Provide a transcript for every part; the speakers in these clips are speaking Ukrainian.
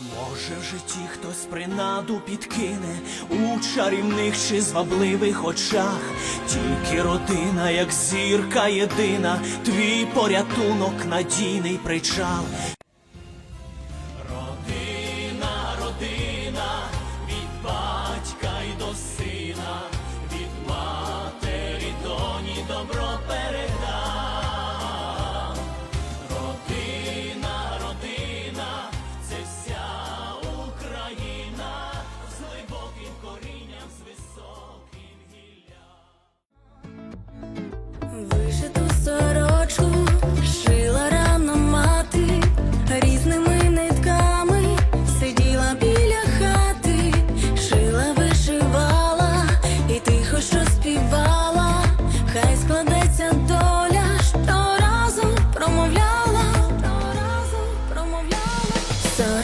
Може, в житті хтось принаду підкине у чарівних чи звабливих очах, тільки родина, як зірка єдина, твій порятунок, надійний причал. So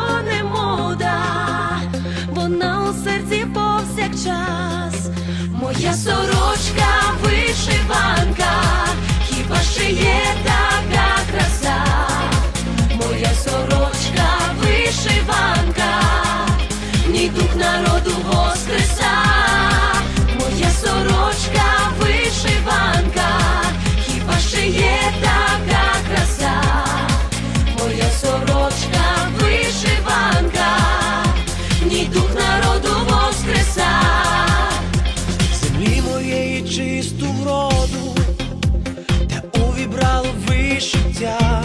час, моя сорочка вишиванка, хіба ще є. 声调